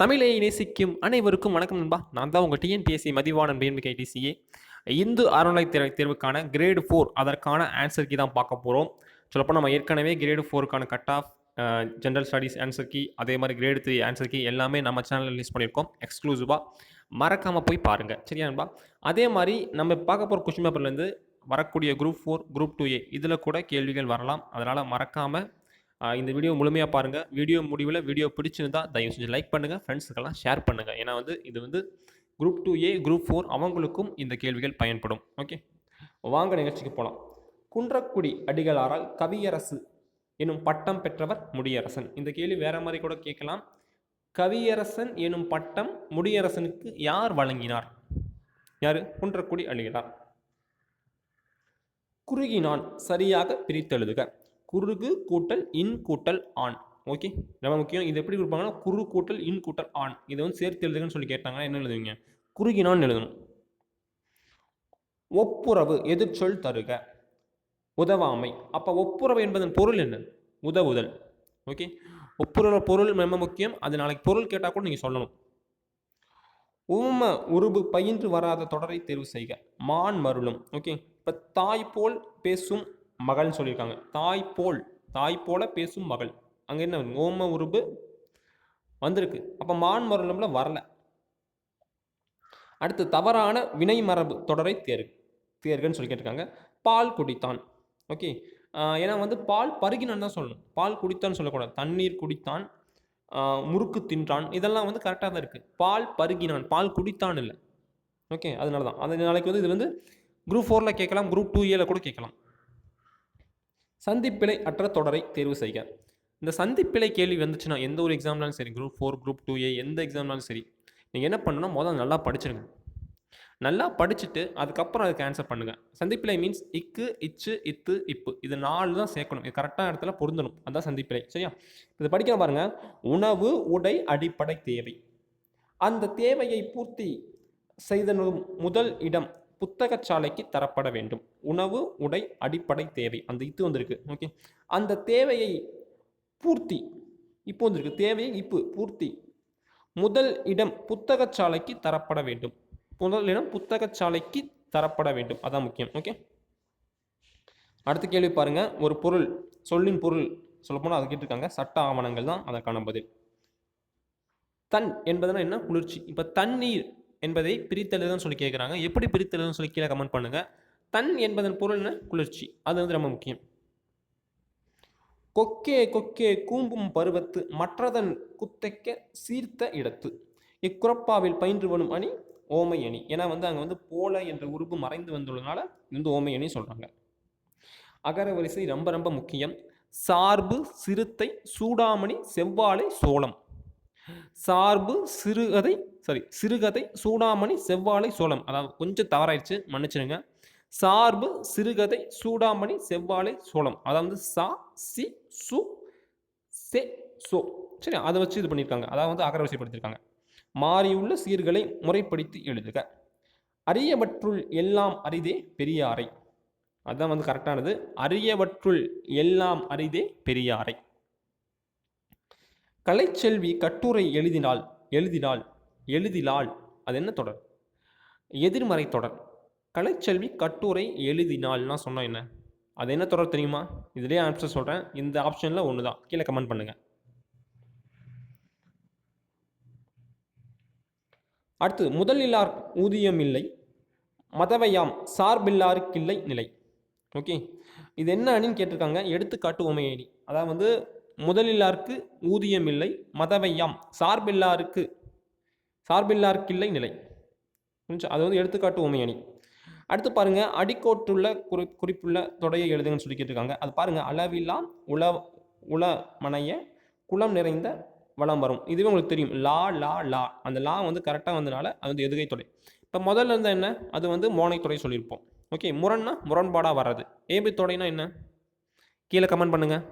தமிழை நேசிக்கும் அனைவருக்கும் வணக்கம் நண்பா. நான் தான் உங்கள் டிஎன்பிஎஸ்சி மதிவானன் பிஎன்பி டிசிஏ இந்து அறநிலை தேர்வுக்கான கிரேடு ஃபோர் அதற்கான ஆன்சர் கீ தான் பார்க்க போகிறோம் சொல்லப்போ நம்ம ஏற்கனவே grade ஃபோருக்கான cut off general studies answer key அதே மாதிரி கிரேடு த்ரீ ஆன்சர் கீ எல்லாமே நம்ம சேனலில் ரிலீஸ் பண்ணியிருக்கோம். எக்ஸ்க்ளூசிவாக மறக்காமல் போய் பாருங்கள் சரியா நண்பா? அதே மாதிரி நம்ம பார்க்க போகிற கொஸ்டின் பேப்பர்லேருந்து வரக்கூடிய group four group two A இதில் கூட கேள்விகள் வரலாம். அதனால் மறக்காமல் இந்த வீடியோ முழுமையாக பாருங்கள் வீடியோ முடிவில் வீடியோ பிடிச்சிருந்தா தயவு செஞ்சு லைக் பண்ணுங்கள் ஃப்ரெண்ட்ஸுக்கெல்லாம் ஷேர் பண்ணுங்கள் ஏன்னா வந்து இது வந்து group two A group four அவங்களுக்கும் இந்த கேள்விகள் பயன்படும். ஓகே வாங்க நிகழ்ச்சிக்கு போகலாம் குன்றக்குடி அடிகளாரால் கவியரசு எனும் பட்டம் பெற்றவர் முடியரசன். இந்த கேள்வி வேற மாதிரி கூட கேட்கலாம். கவியரசன் எனும் பட்டம் முடியரசனுக்கு யார் வழங்கினார்? யார்? குன்றக்குடி அடிகளார். குறுகினான் சரியாக பிரித்தெழுதுக. குறுகு கூட்டல் இன் கூட்டல் ஆண் ஓகே ரொம்ப முக்கியம். இது எப்படி கொடுப்பாங்கன்னா குறு கூட்டல் இன் கூட்டல் ஆண் இதை வந்து சேர்த்து எழுதுங்கன்னு சொல்லி கேட்டாங்கன்னா என்ன எழுதுவீங்க? குறுகினான்னு எழுதணும். ஒப்புரவு எதிர்ச்சொல் தருக. உதவாமை. அப்போ ஒப்புரவு என்பதன் பொருள் என்ன? உதவுதல். ஓகே ஒப்புரவு பொருள் ரொம்ப முக்கியம். அது நாளைக்கு பொருள் கேட்டால் கூட நீங்கள் சொல்லணும். உம உருபு பயின்று வராத தொடரை தேர்வு செய்க. மான் மருளும். ஓகே இப்போ தாய் போல் பேசும் மகள்னு சொல்லியிருக்காங்க. தாய் போல் தாய் போல பேசும் மகள். அங்கே என்ன ஓம உருபு வந்திருக்கு. அப்போ மான் மருளம்ல வரல. அடுத்து தவறான வினை மரபு தொடரை தேர்வு தேர்கன்னு சொல்லி கேட்டிருக்காங்க. பால் குடித்தான். ஓகே. ஏன்னா வந்து பால் பருகினான் தான் சொல்லணும். பால் குடித்தான்னு சொல்லக்கூடாது. தண்ணீர் குடித்தான். முறுக்கு தின்றான். இதெல்லாம் வந்து கரெக்டாக தான் இருக்குது பால் பருகினான். பால் குடித்தான் இல்லை. ஓகே அதனால தான் அது நாளைக்கு வந்து இது வந்து குரூப் ஃபோரில் கேட்கலாம். குரூப் டூ ஏல கூட கேட்கலாம். சந்திப்பிழை அற்ற தொடரை தேர்வு செய்க. இந்த சந்திப்பிழை கேள்வி வந்துச்சுன்னா எந்த ஒரு எக்ஸாம்னாலும் சரி group four group two A எந்த எக்ஸாம்னாலும் சரி நீங்கள் என்ன பண்ணணும்னா முதல்ல நல்லா படிச்சிருங்க. நல்லா படிச்சுட்டு அதுக்கப்புறம் அதுக்கு ஆன்சர் பண்ணுங்கள் சந்திப்பிழை மீன்ஸ் இக்கு இச்சு இத்து இப்பு. இது நாலு தான் சேர்க்கணும். இது கரெக்டான இடத்துல பொருந்தணும். அதுதான் சந்திப்பிழை சரியா? இது படிக்கிற பாருங்கள் உணவு உடை அடிப்படை தேவை. அந்த தேவையை பூர்த்தி செய்தனும் முதல் இடம் புத்தகச்சாலைக்கு தரப்பட வேண்டும். உணவு உடை அடிப்படை தேவை. அந்த இது வந்திருக்கு. ஓகே அந்த தேவையை பூர்த்தி இப்போ வந்திருக்கு. தேவையை இப்போ பூர்த்தி. முதல் இடம் புத்தகச்சாலைக்கு தரப்பட வேண்டும். முதல் இடம் புத்தகச்சாலைக்கு தரப்பட வேண்டும். அதான் முக்கியம். ஓகே அடுத்த கேள்வி பாருங்க. ஒரு பொருள் சொல்லின் பொருள் சொல்லப்போனால் அதை கேட்டிருக்காங்க. சட்ட ஆவணங்கள் தான் அதற்கான பதில். தன் என்பதுனா என்ன? குளிர்ச்சி. இப்போ தண்ணீர் என்பதை பிரித்தெழுதுன்னு சொல்லி கேட்குறாங்க எப்படி பிரித்தெழுதுன்னு சொல்லி கீழே கமெண்ட் பண்ணுங்க. தன் என்பதன் பொருள் என்ன? குளிர்ச்சி. அது வந்து ரொம்ப முக்கியம். கொக்கே கொக்கே கூம்பும் பருவத்து மற்றதன் குத்தைக்க சீர்த்த இடத்து. இக்குறப்பாவில் பயின்று வரும் அணி ஓமை அணி. ஏன்னா வந்து அங்கே வந்து போல என்ற உருவு மறைந்து வந்துள்ளதுனால இது வந்து ஓமை அணி சொல்கிறாங்க அகர வரிசை ரொம்ப ரொம்ப முக்கியம். சார்பு சிறுத்தை சூடாமணி செவ்வாழை சோளம். சார்பு சிறுகதை சாரி சிறுகதை சூடாமணி செவ்வாழை சோளம். அதாவது கொஞ்சம் தவறாயிடுச்சு மன்னிச்சிடுங்க. சார்பு சிறுகதை சூடாமணி செவ்வாழை சோளம். அதாவது சா சி சு செ சோ. சரி அதை வச்சு இது பண்ணியிருக்காங்க. அதாவது வந்து அகரவரிசைப்படுத்தியிருக்காங்க. மாறியுள்ள சீர்களை முறைப்படுத்தி எழுதுக. அரியவற்றுள் எல்லாம் அரிதே பெரியாரை. அதுதான் வந்து கரெக்டானது அரியவற்றுள் எல்லாம் அரிதே பெரியாரை. கலைச்செல்வி கட்டுரை எழுதினாள் எழுதினாள் எழுதினாள் அது என்ன தொடர்? எதிர்மறை தொடர். கலைச்செல்வி கட்டுரை எழுதினாள்னா சொன்னோம் என்ன? அது என்ன தொடர் தெரியுமா? இதுலேயே ஆன்சர் சொல்கிறேன் இந்த ஆப்ஷனில் ஒன்று தான் கீழே கமெண்ட் பண்ணுங்கள் அடுத்து முதலில்லார் ஊதியம் இல்லை மதவையாம் சார்பில்லாருக்கில்லை நிலை. ஓகே. இது என்ன அணின்னு கேட்டிருக்காங்க? எடுத்துக்காட்டு உமையணி. அதாவது வந்து முதலில்லாருக்கு ஊதியம் இல்லை மதவையாம். சார்பில்லாருக்கு சார்பில்லாருக்கில்லை நிலை. புரிஞ்சு? அது வந்து எடுத்துக்காட்டு உமையணி அடுத்து பாருங்க அடிக்கோட்டுள்ள குறி குறிப்புள்ள தொடையை எழுதுங்கன்னு சொல்லிக்கிட்டு இருக்காங்க அது பாருங்க அளவில்லா உல உல மனைய குளம் நிறைந்த வளம் வரும். இதுவே உங்களுக்கு தெரியும். லா லா லா. அந்த லா வந்து கரெக்டாக வந்தனால அது வந்து எதுகை தொடை. இப்போ முதல்ல இருந்தால் என்ன? அது வந்து மோனை தொடை சொல்லியிருப்போம். ஓகே முரண்னா முரண்பாடாக வர்றது. ஏபி தொடைனா என்ன? கீழே கமெண்ட் பண்ணுங்கள்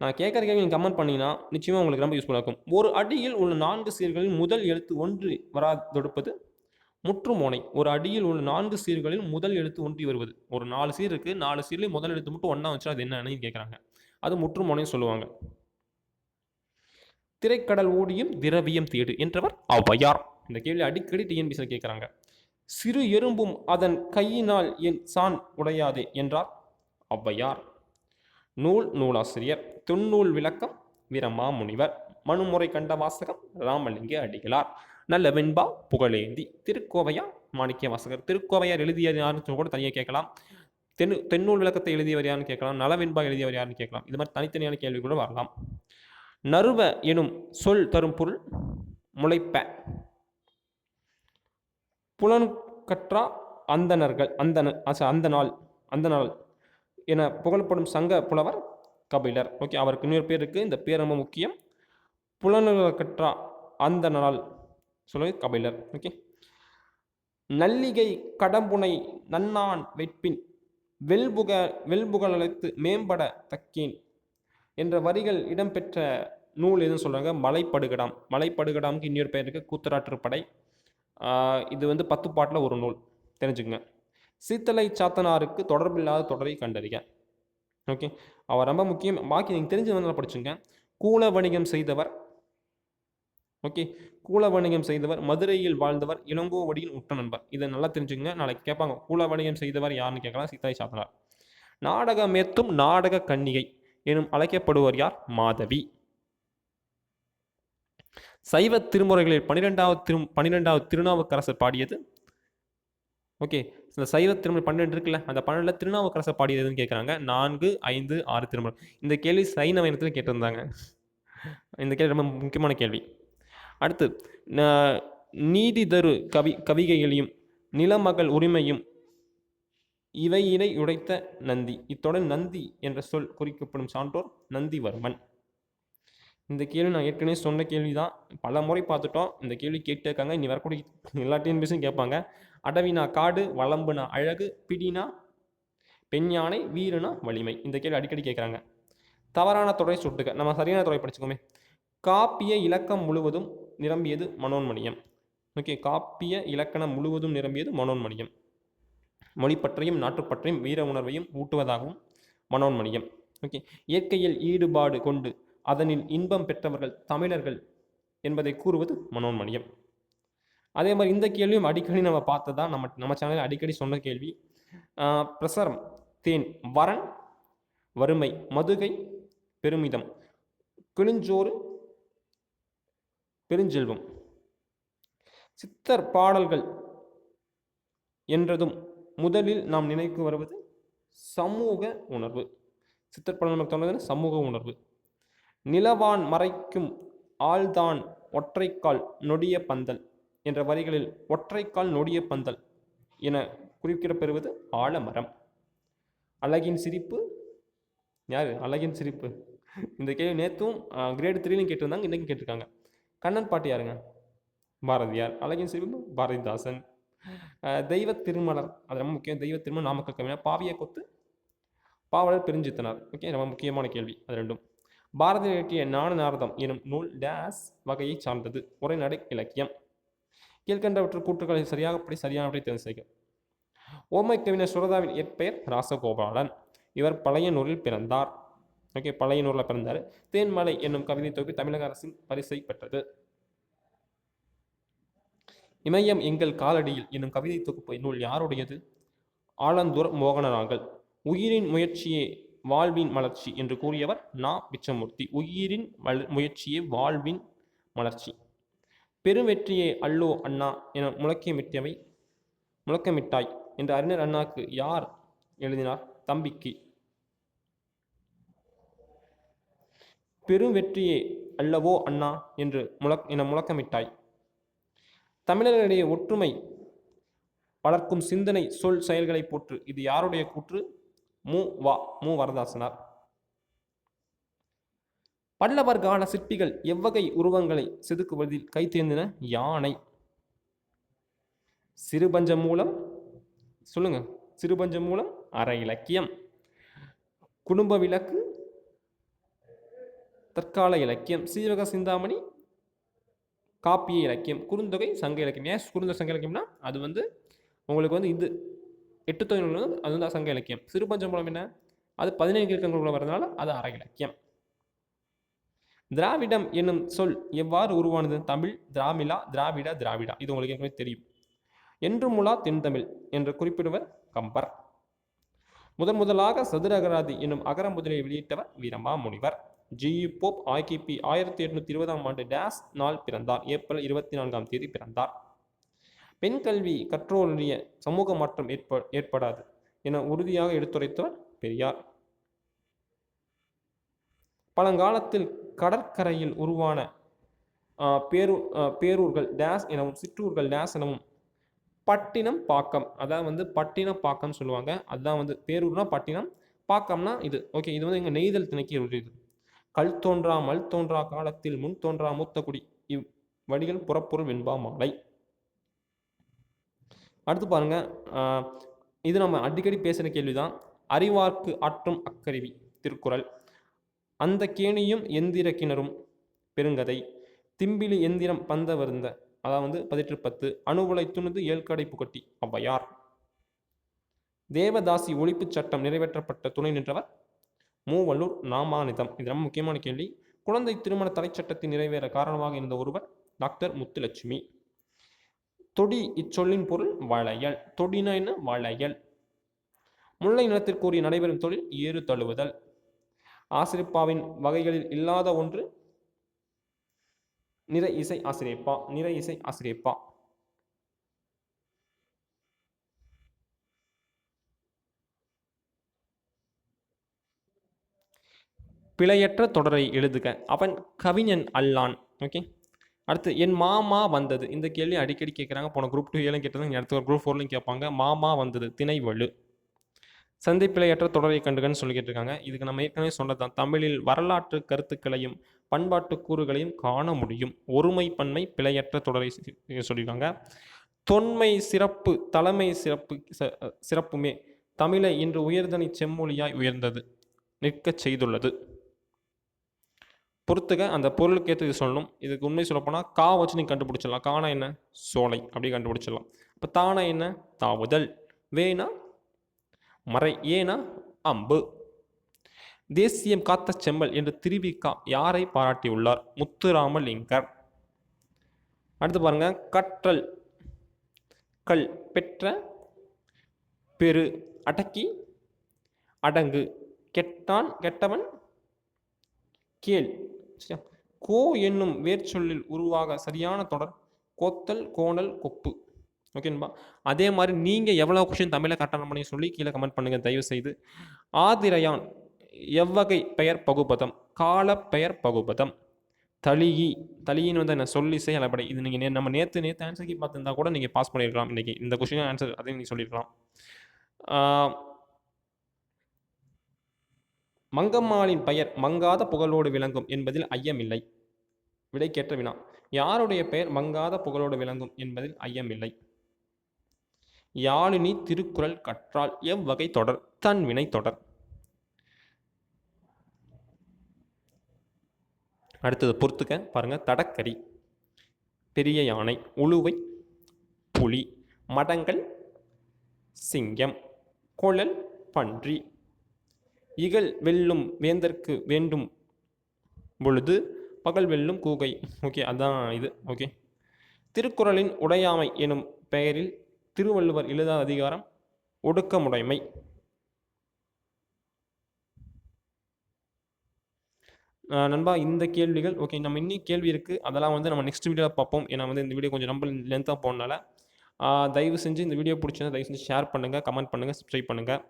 நான் கேட்குற கேள்வி நீங்கள் கமெண்ட் பண்ணிங்கன்னா நிச்சயமாக உங்களுக்கு ரொம்ப யூஸ்ஃபுல்லாக இருக்கும். ஒரு அடியில் உள்ள நான்கு சீர்களில் முதல் எழுத்து ஒன்று வராதொடுப்பது முற்றுமோனை ஒரு அடியில் உள்ள நான்கு சீர்களில் முதல் எழுத்து ஒன்றி வருவது. ஒரு நாலு சீர் இருக்குது நாலு சீர்லேயும் முதல் எழுத்து மட்டும் ஒன்றா வச்சா அது என்னன்னு கேட்குறாங்க. அது முற்றுமோனைன்னு சொல்லுவாங்க. திரைக்கடல் ஓடியும் திரவியம் தேடு என்றவர் ஔவையார். இந்த கேள்வி அடிக்கடி டிஎன்பிசியில் கேட்குறாங்க. சிறு எறும்பும் அதன் கையினால் என் சான் உடையாதே என்றார் ஔவையார். நூல் நூலாசிரியர். தொன்னூல் விளக்கம் வீரமாமுனிவர் மனுமுறை கண்ட வாசகம் ராமலிங்க அடிகளார். நல்ல வெண்பா புகழேந்தி. திருக்கோவையார் மாணிக்க வாசகர். திருக்கோவையார் எழுதியது யாருன்னு கூட தனியாக கேட்கலாம். தென்னு தென்னூல் விளக்கத்தை எழுதியவர் யாருன்னு கேட்கலாம். நலவெண்பா எழுதியவர் யாருன்னு கேட்கலாம். இது மாதிரி தனித்தனியான கேள்வி கூட வரலாம். நறுவ எனும் சொல் தரும் பொருள் முளைப்ப. புலன் கற்றா அந்தணர்கள் அந்த அந்த நாள் அந்த நாள் என புகழப்படும் சங்க புலவர் கபிலர். ஓகே அவருக்கு இன்னொரு பேர் இருக்குது இந்த பேர் ரொம்ப முக்கியம். புலன்கள் அந்த நாள் சொல்லுவது கபிலர். ஓகே. நல்லிகை கடம்புனை நன்னான் வெட்பின் வெல்புக வெல்புகழழைத்து மேம்பட தக்கேன் என்ற வரிகள் இடம்பெற்ற நூல் எதுன்னு சொல்கிறாங்க மலைப்படுகடாம். மலைப்படுகடாமுக்கு இன்னொரு பெயருக்கு இருக்குது கூத்தராற்றுப்படை இது வந்து பத்து பாட்டில் ஒரு நூல். தெரிஞ்சுக்கங்க. சீத்தலை சாத்தனாருக்கு தொடர்பில்லாத தொடரை கண்டறிக. ஓகே அவர் ரொம்ப முக்கியம். பாக்கி நீங்கள் தெரிஞ்சு வந்து படிச்சுங்க கூல வணிகம் செய்தவர். ஓகே கூல வணிகம் செய்தவர் மதுரையில் வாழ்ந்தவர் இளங்கோவடியின் உற்ற நண்பர். இதை நல்லா தெரிஞ்சுங்க நாளைக்கு கேட்பாங்க கூல வணிகம் செய்தவர் யாருன்னு கேட்கலாம். சீதாய் சாத்தனார். நாடகமேத்தும் நாடக கன்னிகை எனும் அழைக்கப்படுவர் யார்? மாதவி. சைவ திருமுறைகளில் பன்னிரெண்டாவது திரு பன்னிரெண்டாவது திருநாவுக்கரசர் பாடியது. ஓகே இந்த சைவ திருமணம் பன்னெண்டு இருக்குல்ல அந்த பன்னெண்டில் திருநாவுக்கரசர் பாடியதுன்னு கேட்குறாங்க நான்கு ஐந்து ஆறு திருமணம். இந்த கேள்வி சைன இனத்தில் கேட்டிருந்தாங்க. இந்த கேள்வி ரொம்ப முக்கியமான கேள்வி. அடுத்து நீதி தரு கவி கவிகைகளையும் நிலமகள் உரிமையும் இவையினை உடைத்த நந்தி. இத்தொடர் நந்தி என்ற சொல் குறிக்கப்படும் சான்றோர் நந்திவர்மன். இந்த கேள்வி நான் ஏற்கனவே சொன்ன கேள்வி தான் பல முறை பார்த்துட்டோம். இந்த கேள்வி கேட்டே இருக்காங்க இனி வரக்கூடிய எல்லா டிஎன்பிஎஸும் கேட்பாங்க. அடவினா காடு வளம்புனா அழகு பிடினா பெண் யானை வீரனா வலிமை. இந்த கேள்வி அடிக்கடி கேட்குறாங்க. தவறான துறை சுட்டுக்க. நம்ம சரியான துறை படிச்சுக்கோமே. காப்பிய இலக்கம் முழுவதும் நிரம்பியது மனோன்மணியம். ஓகே காப்பிய இலக்கணம் முழுவதும் நிரம்பியது மனோன்மணியம். மொழிப்பற்றையும் நாட்டுப்பற்றையும் வீர உணர்வையும் ஊட்டுவதாகவும் மனோன்மணியம். ஓகே இயற்கையில் ஈடுபாடு கொண்டு அதனில் இன்பம் பெற்றவர்கள் தமிழர்கள் என்பதை கூறுவது மனோன்மணியம். அதே மாதிரி இந்த கேள்வியும் அடிக்கடி நம்ம பார்த்ததான் நம்ம நம்ம சேனலில் அடிக்கடி சொன்ன கேள்வி. பிரசரம் தேன் வரன் வறுமை மதுகை பெருமிதம் கிழிஞ்சோறு பெருஞ்செல்வம். சித்தர் பாடல்கள் என்றதும் முதலில் நாம் நினைக்கு வருவது சமூக உணர்வு. சித்தர் பாடல் நமக்கு தோணுது சமூக உணர்வு. நிலவான் மறைக்கும் ஆள்தான் ஒற்றைக்கால் நொடிய பந்தல் என்ற வரிகளில் ஒற்றைக்கால் நொடிய பந்தல் என குறிப்பிடப்பெறுவது ஆலமரம். அழகின் சிரிப்பு. யார்? அழகின் சிரிப்பு. இந்த கேள்வி நேற்றும் கிரேட் த்ரீலையும் கேட்டிருந்தாங்க இன்றைக்கும் கேட்டிருக்காங்க. கண்ணன் பாட்டு யாருங்க? பாரதியார். அழகின் சிரிப்பு பாரதிதாசன். தெய்வ திருமலர். அது ரொம்ப முக்கியம். தெய்வ திருமணம் நாமக்கல் கவிஞர் பாவிய கொத்து பாவலர் பெருஞ்சித்தனார். ஓகே ரொம்ப முக்கியமான கேள்வி. அது ரெண்டும். பாரதி இயற்றிய ஞான நாரதம் எனும் நூல் டேஸ் வகையை சார்ந்தது. உரைநடை இலக்கியம். கீழ்கண்டவற்று கூற்றுக்களை சரியாகப்படி சரியானவற்றை தேர்வு செய்க. ஓமை கவிஞர் சுரதாவின் இயற்பெயர் ராசகோபாலன். இவர் பழையனூரில் பிறந்தார். ஓகே பழையனூரில் பிறந்தார். தேன்மலை என்னும் கவிதை தொகுப்பு தமிழக அரசின் பரிசை பெற்றது. இமயம் எங்கள் காலடியில் என்னும் கவிதை தொகுப்பு நூல் யாருடையது? ஆலந்தூர் மோகனராகல். உயிரின் முயற்சியே வாழ்வின் மலர்ச்சி என்று கூறியவர் நா. பிச்சமூர்த்தி. உயிரின் வள- முயற்சியே வாழ்வின் மலர்ச்சி. பெருவெற்றியே அல்லோ அண்ணா என முழக்கமிட்டவை முழக்கமிட்டாய் என்ற அறிஞர் அண்ணாக்கு யார் எழுதினார்? தம்பிக்கு. பெரும் வெற்றியே அல்லவோ அண்ணா என்று முழக் என முழக்கமிட்டாய். தமிழர்களிடையே ஒற்றுமை வளர்க்கும் சிந்தனை சொல் செயல்களை போற்று. இது யாருடைய கூற்று? மு வா மு வரதாசனார் பல்லவர் கால சிற்பிகள் எவ்வகை உருவங்களை செதுக்குவதில் கைத்தேர்ந்தன யானை. சிறுபஞ்சம் மூலம் சொல்லுங்க. சிறுபஞ்சம் மூலம் அற இலக்கியம். குடும்ப விளக்கு தற்கால இலக்கியம். சீவக சிந்தாமணி காப்பிய இலக்கியம். குறுந்தொகை சங்க இலக்கியம். ஏன் குறுந்தொகை சங்க இலக்கியம்னா அது வந்து உங்களுக்கு வந்து இது எட்டு தொகை நூல் அது வந்து சங்க இலக்கியம். சிறுபஞ்சமூலம் என்ன? அது இலக்கங்கள் இலக்கங்களுக்குள்ள வரதுனால அது அற இலக்கியம். திராவிடம் என்னும் சொல் எவ்வாறு உருவானது? தமிழ் திராமிலா திராவிட திராவிடா. இது உங்களுக்கு ஏற்கனவே தெரியும். என்று முலா தென்தமிழ் என்று குறிப்பிடுவர் கம்பர். முதன் முதலாக சதுர அகராதி என்னும் அகர முதலை வெளியிட்டவர் வீரமா முனிவர் ஜி போப் ஆகிபி ஆயிரத்தி எட்நூத்தி இருபதாம் ஆண்டு டேஸ் நாள் பிறந்தார். ஏப்ரல் இருபத்தி நான்காம் தேதி பிறந்தார். பெண் கல்வி கற்றோருடைய சமூக மாற்றம் ஏற்ப ஏற்படாது என உறுதியாக எடுத்துரைத்தவர் பெரியார். பழங்காலத்தில் கடற்கரையில் உருவான பேரூர் பேரூர்கள் டேஸ் எனவும் சிற்றூர்கள் டேஸ் எனவும் பட்டினம் பாக்கம். அதான் வந்து பட்டினம் பாக்கம் சொல்லுவாங்க. அதுதான் வந்து பேரூர்னா பட்டினம் பாக்கம்னா இது. ஓகே இது வந்து எங்கள் நெய்தல் திணைக்கு ஒரு இது கல் தோன்றா மல் தோன்றா காலத்தில் முன் தோன்றா மூத்தகுடி இவ் வடிகள் புறப்பொருள் வெண்பா மாலை. அடுத்து பாருங்கள் இது நம்ம அடிக்கடி பேசுகிற கேள்விதான். அறிவார்க்கு ஆற்றும் அக்கருவி திருக்குறள். அந்த கேணியும் எந்திர கிணறும் பெருங்கதை. திம்பிலி எந்திரம் பந்த வருந்த அதாவது பதிற்று பத்து. அணுவுலை துணிந்து ஏழ்கடை புகட்டி ஔவையார் தேவதாசி ஒழிப்புச் சட்டம் நிறைவேற்றப்பட்ட துணை நின்றவர் மூவல்லூர் நாமானிதம். இது ரொம்ப முக்கியமான கேள்வி. குழந்தை திருமண தடை சட்டத்தை நிறைவேற காரணமாக இருந்த ஒருவர் டாக்டர் முத்துலட்சுமி. தொடி இச்சொல்லின் பொருள் வளையல். தொடினா என்ன? வளையல். முல்லை நிலத்திற்குரிய நடைபெறும் தொழில் ஏறு தழுவுதல். ஆசிரிப்பாவின் வகைகளில் இல்லாத ஒன்று நிற இசை ஆசிரியப்பா. நிற இசை ஆசிரியப்பா. பிழையற்ற தொடரை எழுதுக. அவன் கவிஞன் அல்லான். ஓகே? அடுத்து என் மாமா வந்தது. இந்த கேள்வி அடிக்கடி கேட்குறாங்க போன குரூப் டூ ஏழும் கேட்டது அடுத்த ஒரு குரூப் ஃபோர்லையும் கேட்பாங்க. மாமா வந்தது திணைவலு. சந்தை பிழையற்ற தொடரை கண்டுகன்னு சொல்லி கேட்டிருக்காங்க. இதுக்கு நம்ம ஏற்கனவே சொன்னதுதான். தமிழில் வரலாற்று கருத்துக்களையும் பண்பாட்டு கூறுகளையும் காண முடியும். ஒருமை பன்மை பிழையற்ற தொடரை சொல்லியிருக்காங்க. தொன்மை சிறப்பு தலைமை சிறப்பு ச- சிறப்புமே தமிழை இன்று உயர்தனி செம்மொழியாய் உயர்ந்தது நிற்கச் செய்துள்ளது. பொறுத்துக்க அந்த பொருளுக்கு ஏற்ற இது சொல்லணும். இதுக்கு உண்மை சொல்லப்போனால் கா வச்சு நீ கண்டுபிடிச்சிடலாம். கானா என்ன? சோலை. அப்படி கண்டுபிடிச்சிடலாம். இப்போ தானா என்ன? தாவுதல். வேணா மறை. ஏனா? அம்பு. தேசியம் காத்த செம்மல் என்று திருவிக்கா யாரை பாராட்டியுள்ளார்? முத்துராமலிங்கர். அடுத்து பாருங்க கற்றல். கல் பெற்ற பெரு. அடக்கி. அடங்கு. கெட்டான் கெட்டவன் கேள். சரியா? கோ என்னும் வேர்ச்சொல்லில் உருவாக சரியான தொடர் கோத்தல் கோணல் கொப்பு. ஓகேன்பா அதே மாதிரி நீங்கள் எவ்வளோ கொஷின் தமிழை கட்டணம் பண்ணி சொல்லி கீழே கமெண்ட் பண்ணுங்கள் தயவு செய்து ஆதிரையான் எவ்வகை பெயர் பகுபதம்? கால பெயர் பகுபதம். தளிகி. தளியின்னு வந்து என்ன சொல்லிசை அளபடை இது நீங்கள் நம்ம நேற்று நேற்று ஆன்சர் கீ பார்த்துருந்தா கூட நீங்கள் பாஸ் பண்ணியிருக்கலாம். இன்றைக்கி இந்த கொஷினும் ஆன்சர் அதையும் நீங்கள் சொல்லியிருக்கலாம். மங்கம்மாளின் பெயர் மங்காத புகழோடு விளங்கும் என்பதில் ஐயமில்லை. விடைக்கேற்ற வினா யாருடைய பெயர் மங்காத புகழோடு விளங்கும் என்பதில் ஐயமில்லை. யாழினி திருக்குறள் கற்றால் எவ்வகை தொடர்? தன் வினை தொடர். அடுத்தது பொறுத்துக்க பாருங்க தடக்கரி பெரிய யானை உழுவை புலி மடங்கள் சிங்கம் குழல் பன்றி இகல் வெல்லும் வேந்தற்கு வேண்டும் பொழுது பகல் வெல்லும் கூகை. ஓகே அதான் இது. ஓகே திருக்குறளின் உடையாமை எனும் பெயரில் திருவள்ளுவர் எழுதாத அதிகாரம் ஒடுக்கமுடைமை. நண்பா இந்த கேள்விகள் ஓகே நம்ம இன்னும் கேள்வி இருக்குது அதெல்லாம் வந்து நம்ம நெக்ஸ்ட் வீடியோவில் பார்ப்போம். ஏன்னா வந்து இந்த வீடியோ கொஞ்சம் ரொம்ப லென்த்தாக போனனால. தயவு செஞ்சு இந்த வீடியோ பிடிச்சிருந்தா தயவு செஞ்சு ஷேர் பண்ணுங்கள் கமெண்ட் பண்ணுங்கள் சப்ஸ்கிரைப் பண்ணுங்கள்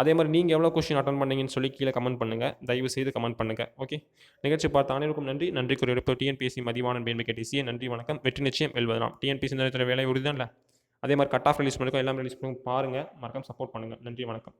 அதே மாதிரி நீங்கள் எவ்வளோ கொஸ்டின் அட்டன் பண்ணீங்கன்னு சொல்லி கீழே கமெண்ட் பண்ணுங்கள் தயவு செய்து கமெண்ட் பண்ணுங்கள் ஓகே நிகழ்ச்சி பார்த்த அனைவருக்கும் நன்றி. நன்றி குறிப்பிட்டு டிஎன்பிஎஸ்சி மதிவானன் பிஎன்பி நன்றி வணக்கம். வெற்றி நிச்சயம் வெல்வதாம் டிஎன்பிஎஸ்சி இந்த வேலை உறுதிதான் இல்லை அதே மாதிரி கட் ஆஃப் ரிலீஸ் பண்ணிருக்கோம் எல்லாம் ரிலீஸ் பண்ணி பாருங்கள் மறக்காம சப்போர்ட் பண்ணுங்கள் நன்றி வணக்கம்.